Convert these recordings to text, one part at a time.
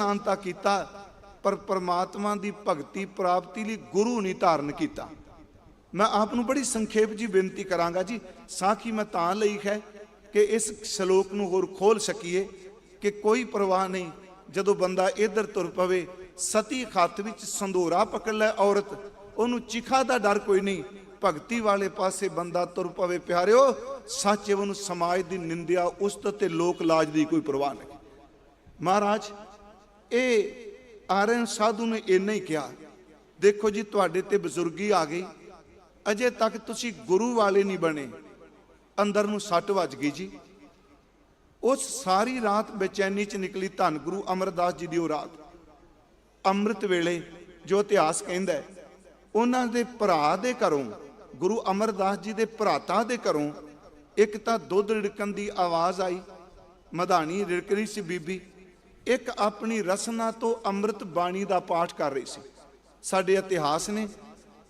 ਇਸ਼ਨਾਨਤਾ ਕੀਤਾ, ਪਰ ਪਰਮਾਤਮਾ ਦੀ ਭਗਤੀ ਪ੍ਰਾਪਤੀ ਲਈ ਗੁਰੂ ਨਹੀਂ ਧਾਰਨ ਕੀਤਾ। ਮੈਂ ਆਪ ਨੂੰ ਬੜੀ ਸੰਖੇਪ ਜੀ ਬੇਨਤੀ ਕਰਾਂਗਾ ਜੀ, ਸਾਖੀ ਮੈਂ ਤਾਂ ਲਈ ਹੈ ਕਿ ਇਸ ਸ਼ਲੋਕ ਨੂੰ ਹੋਰ ਖੋਲ ਸਕੀਏ ਕਿ ਕੋਈ ਪਰਵਾਹ ਨਹੀਂ, ਜਦੋਂ ਬੰਦਾ ਇੱਧਰ ਤੁਰ ਪਵੇ, ਸਤੀ ਖੱਤ ਵਿੱਚ ਸੰਧੋਰਾ ਪਕੜ ਲੈ ਔਰਤ, ਉਹਨੂੰ ਚਿਖਾ ਦਾ ਡਰ ਕੋਈ ਨਹੀਂ, ਭਗਤੀ ਵਾਲੇ ਪਾਸੇ ਬੰਦਾ ਤੁਰ ਪਵੇ, ਪਿਆਰਿਓ, ਸੱਚ ਉਹਨੂੰ ਸਮਾਜ ਦੀ ਨਿੰਦਿਆ, ਉਸਤ ਤੇ ਲੋਕ ਲਾਜ ਦੀ ਕੋਈ ਪਰਵਾਹ ਨਹੀਂ। ਮਹਾਰਾਜ ਇਹ ਆਰਨ ਸਾਧੂ ਨੇ ਇੰਨਾ ਹੀ ਕਿਹਾ, ਦੇਖੋ ਜੀ ਤੁਹਾਡੇ ਤੇ ਬਜ਼ੁਰਗੀ ਆ ਗਈ, ਅਜੇ ਤੱਕ ਤੁਸੀਂ ਗੁਰੂ ਵਾਲੇ ਨਹੀਂ ਬਣੇ, ਅੰਦਰ ਨੂੰ ਸੱਟ ਵੱਜ ਗਈ ਜੀ। ਉਸ ਸਾਰੀ ਰਾਤ ਬੇਚੈਨੀ ਚ ਨਿਕਲੀ ਧੰਨ ਗੁਰੂ ਅਮਰਦਾਸ ਜੀ ਦੀ ਉਹ ਰਾਤ। ਅੰਮ੍ਰਿਤ ਵੇਲੇ ਜੋ ਇਤਿਹਾਸ ਕਹਿੰਦਾ ਹੈ, ਉਹਨਾਂ ਦੇ ਭਰਾ ਦੇ ਘਰੋਂ, ਗੁਰੂ ਅਮਰਦਾਸ ਜੀ ਦੇ ਭਰਾਤਾ ਦੇ ਘਰੋਂ ਇੱਕ ਤਾਂ ਦੁੱਧ ਰਿੜਕਣ ਦੀ ਆਵਾਜ਼ ਆਈ, ਮਧਾਣੀ ਰਿੜਕ ਰਹੀ ਸੀ ਬੀਬੀ ਇੱਕ ਆਪਣੀ ਰਸਨਾ ਤੋਂ ਅੰਮ੍ਰਿਤ ਬਾਣੀ ਦਾ ਪਾਠ ਕਰ ਰਹੀ ਸੀ। ਸਾਡੇ ਇਤਿਹਾਸ ਨੇ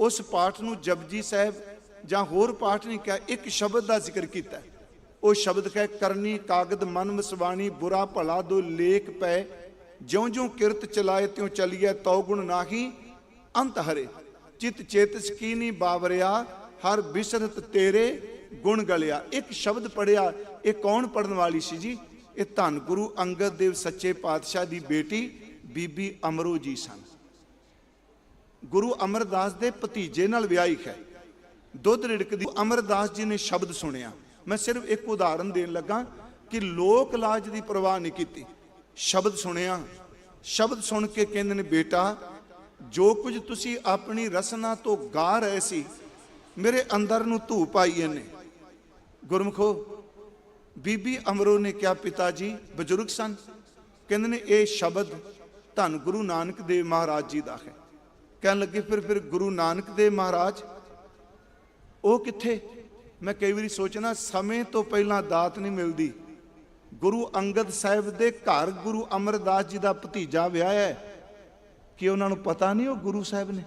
ਉਸ ਪਾਠ ਨੂੰ ਜਪਜੀ ਸਾਹਿਬ ਜਾਂ ਹੋਰ ਪਾਠ ਨਹੀਂ ਕਿਹਾ, ਇੱਕ ਸ਼ਬਦ ਦਾ ਜ਼ਿਕਰ ਕੀਤਾ। ਉਹ ਸ਼ਬਦ ਹੈ ਕਰਨੀ ਕਾਗਦ ਮਨ ਮਸਵਾਣੀ ਬੁਰਾ ਭਲਾ ਦੋ ਲੇਖ ਪੈ। ਜਿਉਂ ਜਿਉਂ ਕਿਰਤ ਚਲਾਏ, ਤਿਉ ਚਲੀਐ ਤਉ ਗੁਣ ਨਾਹੀ। ਅੰਤ ਹਰੇ, ਚਿਤ ਚੇਤਸ ਕੀਨੀ ਬਾਵਰਿਆ, ਹਰ ਬਿਸਰਤ ਤੇਰੇ ਗੁਣ ਗਲਿਆ। ਇੱਕ ਸ਼ਬਦ ਪੜਿਆ ਇਹ ਕੌਣ ਪੜਨ ਵਾਲੀ ਸੀ ਜੀ? ਇਹ ਧੰਨ ਗੁਰੂ ਅੰਗਦ ਦੇਵ ਸੱਚੇ ਪਾਤਸ਼ਾਹ ਦੀ ਬੇਟੀ ਬੀਬੀ ਅਮਰੂ ਜੀ ਸਨ। ਗੁਰੂ ਅਮਰਦਾਸ ਦੇ ਭਤੀਜੇ ਨਾਲ ਵਿਆਹੀ ਹੈ। ਦੁੱਧ ਰਿੜਕਦੀ ਅਮਰਦਾਸ ਜੀ ਨੇ ਸ਼ਬਦ ਸੁਣਿਆ। ਮੈਂ ਸਿਰਫ ਇੱਕ ਉਦਾਹਰਨ ਦੇਣ ਲੱਗਾ ਕਿ ਲੋਕ ਲਾਜ ਦੀ ਪਰਵਾਹ ਨਹੀਂ ਕੀਤੀ। ਸ਼ਬਦ ਸੁਣਿਆ। ਸ਼ਬਦ ਸੁਣ ਕੇ ਕਹਿੰਦੇ ਨੇ, ਬੇਟਾ, ਜੋ ਕੁਝ ਤੁਸੀਂ ਆਪਣੀ ਰਸਨਾ ਤੋਂ ਗਾ ਰਹੇ ਸੀ, ਮੇਰੇ ਅੰਦਰ ਨੂੰ ਧੂ ਪਾਈ ਇਹਨੇ। ਗੁਰਮਖੋ ਬੀਬੀ ਅਮਰੋ ਨੇ ਕਿਹਾ ਪਿਤਾ ਜੀ ਬਜ਼ੁਰਗ ਸਨ। ਕਹਿੰਦੇ ਨੇ, ਇਹ ਸ਼ਬਦ ਧੰਨ ਗੁਰੂ ਨਾਨਕ ਦੇਵ ਮਹਾਰਾਜ ਜੀ ਦਾ ਹੈ। ਕਹਿਣ ਲੱਗੇ, ਫਿਰ ਫਿਰ ਗੁਰੂ ਨਾਨਕ ਦੇਵ ਮਹਾਰਾਜ, ਉਹ ਕਿੱਥੇ? ਮੈਂ ਕਈ ਵਾਰੀ ਸੋਚਣਾ ਸਮੇਂ ਤੋਂ ਪਹਿਲਾਂ ਦਾਤ ਨਹੀਂ ਮਿਲਦੀ। ਗੁਰੂ ਅੰਗਦ ਸਾਹਿਬ ਦੇ ਘਰ ਗੁਰੂ ਅਮਰਦਾਸ ਜੀ ਦਾ ਭਤੀਜਾ ਵਿਆਹ ਹੈ। ਕਿ ਉਹਨਾਂ ਨੂੰ ਪਤਾ ਨਹੀਂ ਉਹ ਗੁਰੂ ਸਾਹਿਬ ਨੇ?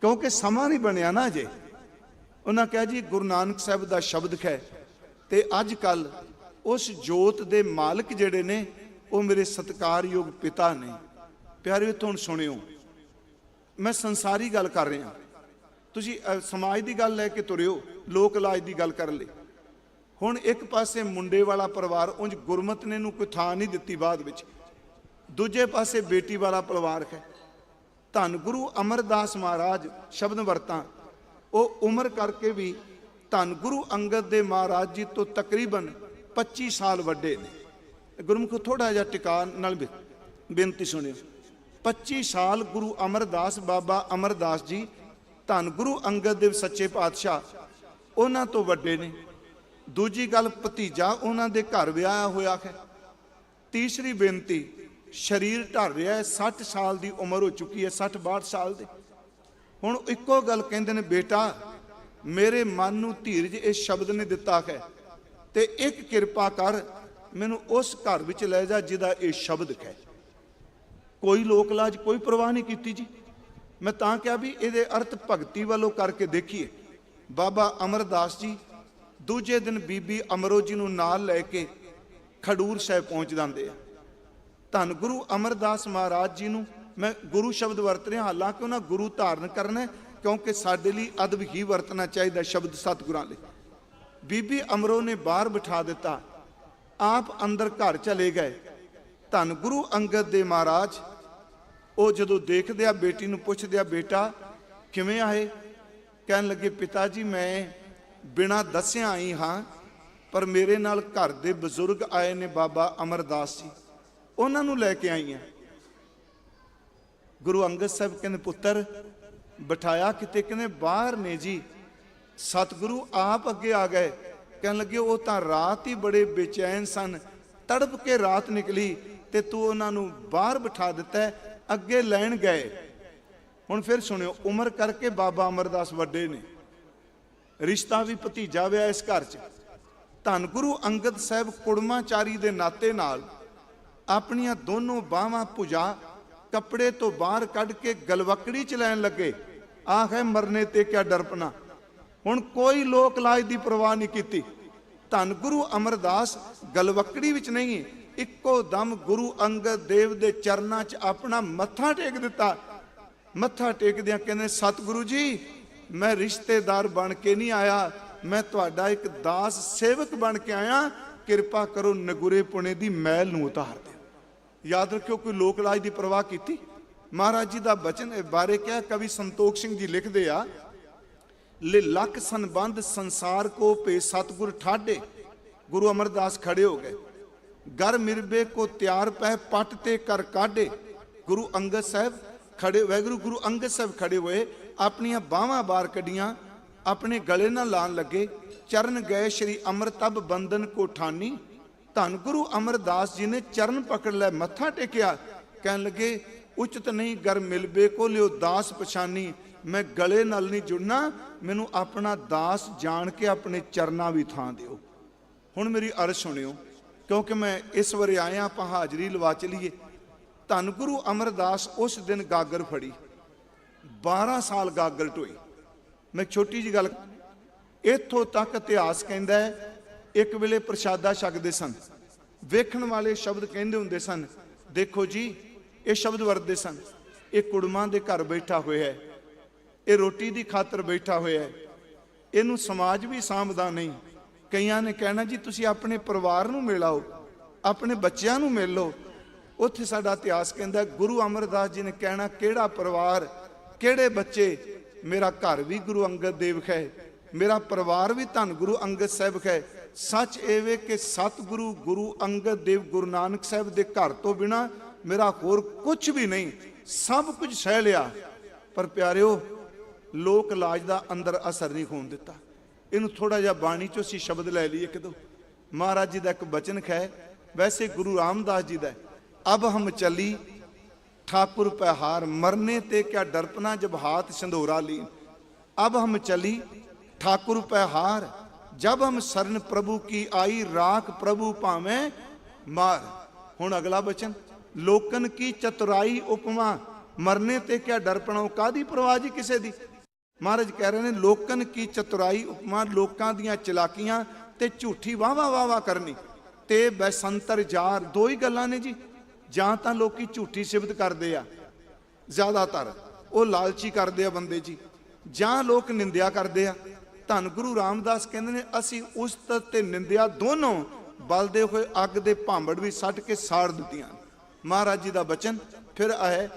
ਕਿਉਂਕਿ ਸਮਾਂ ਨਹੀਂ ਬਣਿਆ ਨਾ ਅਜੇ। ਉਹਨਾਂ ਕਿਹਾ ਜੀ, ਗੁਰੂ ਨਾਨਕ ਸਾਹਿਬ ਦਾ ਸ਼ਬਦ ਹੈ ਤੇ ਅੱਜ ਕੱਲ ਉਸ ਜੋਤ ਦੇ ਮਾਲਕ ਜਿਹੜੇ ਨੇ, ਉਹ ਮੇਰੇ ਸਤਿਕਾਰਯੋਗ ਪਿਤਾ ਨੇ। ਪਿਆਰਿਓ ਤੋਂ ਹੁਣ ਸੁਣਿਓ। ਮੈਂ ਸੰਸਾਰੀ ਗੱਲ ਕਰ ਰਿਹਾ। ਤੁਸੀਂ ਸਮਾਜ ਦੀ ਗੱਲ ਲੈ ਕੇ ਤੁਰਿਓ, ਲੋਕ ਇਲਾਜ ਦੀ ਗੱਲ ਕਰਨ ਲਈ। ਹੁਣ ਇੱਕ ਪਾਸੇ ਮੁੰਡੇ ਵਾਲਾ ਪਰਿਵਾਰ ਉਂਝ ਗੁਰਮਤ ਨੇ ਨੂੰ ਕੋਈ ਥਾਂ ਨਹੀਂ ਦਿੱਤੀ ਬਾਅਦ ਵਿੱਚ। ਦੂਜੇ ਪਾਸੇ ਬੇਟੀ ਵਾਲਾ ਪਰਿਵਾਰ ਹੈ। ਧੰਨ ਗੁਰੂ ਅਮਰਦਾਸ ਮਹਾਰਾਜ, ਸ਼ਬਦ ਵਰਤਾਂ। ਉਹ ਉਮਰ ਕਰਕੇ ਵੀ ਧੰਨ ਗੁਰੂ ਅੰਗਦ ਦੇ ਮਹਾਰਾਜ ਜੀ ਤੋਂ ਤਕਰੀਬਨ 25 ਸਾਲ ਵੱਡੇ ਨੇ। ਗੁਰਮੁਖ ਥੋੜਾ ਜਿਹਾ ਟਿਕਾ ਨਾਲ ਬੇ- ਬੇਨਤੀ ਸੁਣਿਓ। 25 ਸਾਲ ਗੁਰੂ ਅਮਰਦਾਸ ਬਾਬਾ ਅਮਰਦਾਸ ਜੀ, ਧੰਨ ਗੁਰੂ ਅੰਗਦ ਦੇਵ ਸੱਚੇ ਪਾਤਸ਼ਾਹ, ਉਹਨਾਂ ਤੋਂ ਵੱਡੇ ਨੇ। ਦੂਜੀ ਗੱਲ, ਭਤੀਜਾ ਉਹਨਾਂ ਦੇ ਘਰ ਵਿਆਹ ਹੋਇਆ ਹੈ। ਤੀਸਰੀ ਬੇਨਤੀ, ਸਰੀਰ ਢਰ ਰਿਹਾ ਹੈ 60 ਸਾਲ ਦੀ ਉਮਰ ਹੋ ਚੁੱਕੀ ਹੈ 60 62 ਸਾਲ ਦੇ। ਹੁਣ ਇੱਕੋ ਗੱਲ ਕਹਿੰਦੇ ਨੇ, ਬੇਟਾ ਮੇਰੇ ਮਨ ਨੂੰ ਧੀਰਜ ਇਸ ਸ਼ਬਦ ਨੇ ਦਿੱਤਾ ਹੈ। ਤੇ ਇੱਕ ਕਿਰਪਾ ਕਰ, ਮੈਨੂੰ ਉਸ ਘਰ ਵਿੱਚ ਲੈ ਜਾ ਜਿਹਦਾ ਇਹ ਸ਼ਬਦ ਹੈ। ਕੋਈ ਲੋਕ ਲਾਜ, ਕੋਈ ਪਰਵਾਹ ਨਹੀਂ ਕੀਤੀ ਜੀ। ਮੈਂ ਤਾਂ ਕਿਹਾ ਵੀ ਇਹਦੇ ਅਰਥ ਭਗਤੀ ਵੱਲੋਂ ਕਰਕੇ ਦੇਖੀਏ। ਬਾਬਾ ਅਮਰਦਾਸ ਜੀ ਦੂਜੇ ਦਿਨ ਬੀਬੀ ਅਮਰੋ ਜੀ ਨੂੰ ਨਾਲ ਲੈ ਕੇ ਖਡੂਰ ਸਾਹਿਬ ਪਹੁੰਚ ਜਾਂਦੇ ਆ। ਧੰਨ ਗੁਰੂ ਅਮਰਦਾਸ ਮਹਾਰਾਜ ਜੀ ਨੂੰ ਮੈਂ ਗੁਰੂ ਸ਼ਬਦ ਵਰਤ ਰਿਹਾ, ਹਾਲਾਂਕਿ ਉਹਨਾਂ ਗੁਰੂ ਧਾਰਨ ਕਰਨਾ ਕਿਉਂਕਿ ਸਾਡੇ ਲਈ ਅਦਬ ਹੀ ਵਰਤਣਾ ਚਾਹੀਦਾ ਸ਼ਬਦ ਸਤਿਗੁਰਾਂ ਲਈ। ਬੀਬੀ ਅਮਰੋ ਨੇ ਬਾਹਰ ਬਿਠਾ ਦਿੱਤਾ। ਆਪ ਅੰਦਰ ਘਰ ਚਲੇ ਗਏ। ਧੰਨ ਗੁਰੂ ਅੰਗਦ ਦੇ ਮਹਾਰਾਜ। ਉਹ ਜਦੋਂ ਦੇਖਦੇ ਆ ਬੇਟੀ ਨੂੰ ਪੁੱਛਦੇ ਆ ਬੇਟਾ, ਕਿਵੇਂ ਆਏ? ਕਹਿਣ ਲੱਗੇ, ਪਿਤਾ ਜੀ, ਮੈਂ ਬਿਨਾਂ ਦੱਸਿਆ ਆਈ ਹਾਂ, ਪਰ ਮੇਰੇ ਨਾਲ ਘਰ ਦੇ ਬਜ਼ੁਰਗ ਆਏ ਨੇ ਬਾਬਾ ਅਮਰਦਾਸ ਜੀ। ਉਹਨਾਂ ਨੂੰ ਲੈ ਕੇ ਆਈ ਹਾਂ। ਗੁਰੂ ਅੰਗਦ ਸਾਹਿਬ ਕਹਿੰਦੇ, ਪੁੱਤਰ ਬਿਠਾਇਆ ਕਿਤੇ, ਕਹਿੰਦੇ ਬਾਹਰ ਨੇ ਜੀ। ਸਤਿਗੁਰੂ ਆਪ ਅੱਗੇ ਆ ਗਏ। ਕਹਿਣ ਲੱਗੇ, ਉਹ ਤਾਂ ਰਾਤ ਹੀ ਬੜੇ ਬੇਚੈਨ ਸਨ। ਤੜਪ ਕੇ ਰਾਤ ਨਿਕਲੀ ਤੇ ਤੂੰ ਉਹਨਾਂ ਨੂੰ ਬਾਹਰ ਬਿਠਾ ਦਿੱਤਾ, ਅੱਗੇ ਲੈਣ ਗਏ। ਹੁਣ ਫਿਰ ਸੁਣਿਓ, ਉਮਰ ਕਰਕੇ ਬਾਬਾ ਅਮਰਦਾਸ ਵੱਡੇ ਨੇ। ਰਿਸ਼ਤਾ ਵੀ ਭਤੀਜਾ ਵਿਆ ਇਸ ਘਰ 'ਚ। ਧੰਨ ਗੁਰੂ ਅੰਗਦ ਸਾਹਿਬ ਕੁੜਮਾਚਾਰੀ ਦੇ ਨਾਤੇ ਨਾਲ ਆਪਣੀਆਂ ਦੋਨੋਂ ਬਾਹਾਂ ਭੁਜਾ ਕੱਪੜੇ ਤੋਂ ਬਾਹਰ ਕੱਢ ਕੇ ਗਲਵਕੜੀ ਚ ਲੈਣ ਲੱਗੇ। ਆਖ ਮਰਨੇ ਤੇ ਕਿਆ ਡਰਪਣਾ। ਹੁਣ ਕੋਈ ਲੋਕ ਲਾਜ ਦੀ ਪਰਵਾਹ ਨਹੀਂ ਕੀਤੀ। ਧੰਨ ਗੁਰੂ ਅਮਰਦਾਸ ਗਲਵਕੜੀ ਵਿੱਚ ਨਹੀਂ ਇੱਕੋ ਦਮ ਗੁਰੂ ਅੰਗਦ ਦੇਵ ਦੇ ਚਰਨਾਂ 'ਚ ਆਪਣਾ ਮੱਥਾ ਟੇਕ ਦਿੱਤਾ। ਮੱਥਾ ਟੇਕਦਿਆਂ ਕਹਿੰਦੇ, ਸਤਿਗੁਰੂ ਜੀ, ਮੈਂ ਰਿਸ਼ਤੇਦਾਰ ਬਣ ਕੇ ਨਹੀਂ ਆਇਆ। ਮੈਂ ਤੁਹਾਡਾ ਇੱਕ ਦਾਸ ਸੇਵਕ ਬਣ ਕੇ ਆਇਆ। ਕਿਰਪਾ ਕਰੋ ਨਗੁਰੇ ਪੁਣੇ ਦੀ ਮੈਲ ਨੂੰ ਉਤਾਰ ਦਿਓ ਯਾਦ ਰੱਖਿਓ ਕੋਈ ਲੋਕ ਲਾਜ ਦੀ ਪਰਵਾਹ ਕੀਤੀ? ਮਹਾਰਾਜ ਜੀ ਦਾ ਬਚਨ ਬਾਰੇ ਕਿਹਾ, ਕਵੀ ਸੰਤੋਖ ਸਿੰਘ ਜੀ ਲਿਖਦੇ ਆ, ਲੈ ਲੱਖ ਸੰਬੰਧ ਸੰਸਾਰ ਕੋ ਪੇ ਸਤਗੁਰ ਠਾਡੇ। ਗੁਰੂ ਅਮਰਦਾਸ ਖੜੇ ਹੋ ਗਏ। ਗਰ ਮਿਰਬੇ ਕੋ ਤਿਆਰ ਪੈ ਪੱਟ ਤੇ ਕਰ ਕਾਢੇ। ਗੁਰੂ ਅੰਗਦ ਸਾਹਿਬ ਖੜੇ, ਵੈਗੁਰੂ ਗੁਰੂ ਅੰਗਦ ਸਾਹਿਬ ਖੜੇ ਹੋਏ, ਆਪਣੀਆਂ ਬਾਹਾਂ ਬਾਹਰ ਕੱਢੀਆਂ, ਆਪਣੇ ਗਲੇ ਨਾਲ ਲਾਣ ਲੱਗੇ। ਚਰਨ ਗਏ ਸ਼੍ਰੀ ਅਮਰਤਬ ਬੰਦਨ ਕੋਠਾਨੀ ਧੰਨ ਗੁਰੂ ਅਮਰਦਾਸ ਜੀ ਨੇ ਚਰਨ ਪਕੜ ਲੈ ਮੱਥਾ ਟੇਕਿਆ। ਕਹਿਣ ਲੱਗੇ, ਉਚਿਤ ਨਹੀਂ ਗਰ ਮਿਲਬੇ ਕੋ ਲਿਓ ਦਾਸ ਪਛਾਨੀ। ਮੈਂ ਗਲੇ ਨਾਲ ਨਹੀਂ ਜੁੜਨਾ। ਮੈਨੂੰ ਆਪਣਾ ਦਾਸ ਜਾਣ ਕੇ ਆਪਣੇ ਚਰਨਾਂ ਵੀ ਥਾਂ ਦਿਓ। ਹੁਣ ਮੇਰੀ ਅਰਜ਼ ਸੁਣਿਓ, ਕਿਉਂਕਿ ਮੈਂ ਇਸ ਵਾਰੀ ਆਇਆ ਆਪਾਂ ਹਾਜ਼ਰੀ ਲਵਾ ਚਲੀਏ। ਧੰਨ ਗੁਰੂ ਅਮਰਦਾਸ ਉਸ ਦਿਨ ਗਾਗਰ ਫੜੀ। 12 ਸਾਲ ਗਾਗਰ ਢੋਈ। ਮੈਂ ਛੋਟੀ ਜੀ ਗੱਲ, ਇੱਥੋਂ ਤੱਕ ਇਤਿਹਾਸ ਕਹਿੰਦਾ ਹੈ ਇੱਕ ਵੇਲੇ ਪ੍ਰਸ਼ਾਦਾ ਛਕਦੇ ਸਨ। ਵੇਖਣ ਵਾਲੇ ਸ਼ਬਦ ਕਹਿੰਦੇ ਹੁੰਦੇ ਸਨ, ਦੇਖੋ ਜੀ, ਇਹ ਸ਼ਬਦ ਵਰਤਦੇ ਸਨ। ਇਹ ਕੁੜਮਾਂ ਦੇ ਘਰ ਬੈਠਾ ਹੋਇਆ ਹੈ। ਇਹ ਰੋਟੀ ਦੀ ਖਾਤਰ ਬੈਠਾ ਹੋਇਆ ਹੈ। ਇਹਨੂੰ ਸਮਾਜ ਵੀ ਸਾਂਭਦਾ ਨਹੀਂ। ਕਈਆਂ ਨੇ ਕਹਿਣਾ, ਜੀ, ਤੁਸੀਂ ਆਪਣੇ ਪਰਿਵਾਰ ਨੂੰ ਮਿਲਾਓ, ਆਪਣੇ ਬੱਚਿਆਂ ਨੂੰ ਮਿਲ। ਲਓ ਉੱਥੇ ਸਾਡਾ ਇਤਿਹਾਸ ਕਹਿੰਦਾ, ਗੁਰੂ ਅਮਰਦਾਸ ਜੀ ਨੇ ਕਹਿਣਾ, ਕਿਹੜਾ ਪਰਿਵਾਰ, ਕਿਹੜੇ ਬੱਚੇ, ਮੇਰਾ ਘਰ ਵੀ ਗੁਰੂ ਅੰਗਦ ਦੇਵ ਹੈ ਮੇਰਾ ਪਰਿਵਾਰ ਵੀ ਧੰਨ ਗੁਰੂ ਅੰਗਦ ਸਾਹਿਬ ਹੈ ਸੱਚ ਇਹ ਵੇ ਕਿ ਸਤਿਗੁਰੂ ਗੁਰੂ ਅੰਗਦ ਦੇਵ ਗੁਰੂ ਨਾਨਕ ਸਾਹਿਬ ਦੇ ਘਰ ਤੋਂ ਬਿਨਾ ਮੇਰਾ ਹੋਰ ਕੁਝ ਵੀ ਨਹੀਂ, ਸਭ ਕੁਝ ਸਹਿ ਲਿਆ। ਪਰ ਪਿਆਰਿਓ, ਲੋਕ ਲਾਜ ਦਾ ਅੰਦਰ ਅਸਰ ਨਹੀਂ ਹੋਣ ਦਿੱਤਾ। ਇਹਨੂੰ ਥੋੜਾ ਜਿਹਾ ਬਾਣੀ ਚੋਂ ਸੀ ਸ਼ਬਦ ਲੈ ਲਈਏ ਇੱਕ ਦੋ। ਮਹਾਰਾਜ ਜੀ ਦਾ ਇੱਕ ਬਚਨ ਖੈ, ਵੈਸੇ ਗੁਰੂ ਰਾਮਦਾਸ ਜੀ ਦਾ ਅਬ ਹਮ ਚੱਲੀ, ਠਾਕੁਰ ਪਹਿਹਾਰ ਮਰਨੇ ਤੇ ਕਿਆ ਡਰਪਨਾ ਜਬ ਹਾਥ ਸੰਧੋਰਾ ਲੀ ਅਬ ਹਮ ਚੱਲੀ, ਠਾਕੁਰ ਪਹਿਹਾਰ ਜਬ ਹਮ ਸਰਨ ਪ੍ਰਭੂ ਕੀ ਆਈ, ਰਾਖ ਪ੍ਰਭੂ ਭਾਵੇਂ ਮਾਰ। ਹੁਣ ਅਗਲਾ ਬਚਨ, ਲੋਕਨ ਕੀ ਚਤੁਰਾਈ ਉਪਮਾ, ਮਰਨੇ ਤੇ ਕਿਆ ਡਰਪਣਾਉ ਕਾਦੀ ਪਰਵਾਹ ਜੀ ਕਿਸੇ ਦੀ? ਮਹਾਰਾਜ ਕਹਿ ਰਹੇ ਨੇ, ਲੋਕਨ ਕੀ ਚਤੁਰਾਈ ਉਪਮਾ, ਲੋਕਾਂ ਦੀਆਂ ਚਲਾਕੀਆਂ ਤੇ ਝੂਠੀ ਵਾਵਾ ਵਾਵਾ ਕਰਨੀ। ਤੇ ਬੈਸੰਤਰ ਜਾਰ, ਦੋ ਹੀ ਗੱਲਾਂ ਨੇ ਜੀ। ਜਾਂ ਤਾਂ ਲੋਕੀ ਝੂਠੀ ਸਿਬਤ ਕਰਦੇ ਆ, ਜ਼ਿਆਦਾਤਰ। ਉਹ ਲਾਲਚੀ ਕਰਦੇ ਆ ਬੰਦੇ ਜੀ। ਜਾਂ ਲੋਕ ਨਿੰਦਿਆ ਕਰਦੇ ਆ। ਧੰਨ ਗੁਰੂ ਰਾਮਦਾਸ ਕਹਿੰਦੇ ਨੇ, ਅਸੀਂ ਉਸਤਤ ਤੇ ਨਿੰਦਿਆ ਦੋਨੋਂ, ਬਲਦੇ ਹੋਏ ਅੱਗ ਦੇ ਭਾਂਬੜ ਵੀ ਸੱਟ ਕੇ ਸਾੜ ਦਿੱਤੀਆਂ। ਮਹਾਰਾਜ ਜੀ ਦਾ ਬਚਨ, ਫਿਰ ਹੈ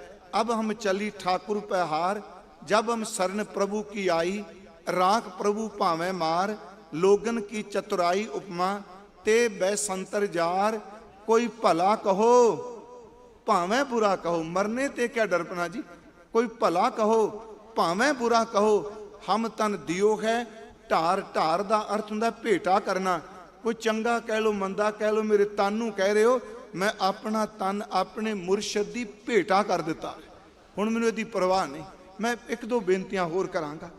ਅਬ ਹਮ ਚਲੀ ਠਾਕੁਰ ਪਹਿਹਾਰ ਜਬ ਹਮ ਸਰਨ ਪ੍ਰਭੂ ਕੀ ਆਈ, ਰਾਖ ਪ੍ਰਭੂ ਭਾਵੇਂ ਮਾਰ, ਲੋਗਨ ਕੀ ਚਤੁਰਾਈ ਉਪਮਾ, ਤੇ ਬੈਸੰਤਰ ਜਾਰ, ਕੋਈ ਭਲਾ ਕਹੋ, ਭਾਵੇਂ ਬੁਰਾ ਕਹੋ। ਮਰਨੇ ਤੇ ਕਿਆ ਡਰਪਨਾ ਜੀ? ਕੋਈ ਭਲਾ ਕਹੋ, ਭਾਵੇਂ ਬੁਰਾ ਕਹੋ ਹਮ ਤਨ ਦਿਓ ਹੈ, ਢਾਰ ਢਾਰ ਦਾ ਅਰਥ ਹੁੰਦਾ ਭੇਟਾ ਕਰਨਾ। ਕੋਈ ਚੰਗਾ ਕਹਿ ਲੋ ਮੰਦਾ ਕਹਿ ਲੋ ਮੇਰੇ ਤਨ ਨੂੰ ਕਹਿ ਰਹੇ ਹੋ, ਮੈਂ ਆਪਣਾ ਤਨ ਆਪਣੇ ਮੁਰਸ਼ਦ ਦੀ ਭੇਟਾ ਕਰ ਦਿੱਤਾ। ਹੁਣ ਮੈਨੂੰ ਇਹਦੀ ਪਰਵਾਹ ਨਹੀਂ। ਮੈਂ ਇੱਕ ਦੋ ਬੇਨਤੀਆਂ ਹੋਰ ਕਰਾਂਗਾ।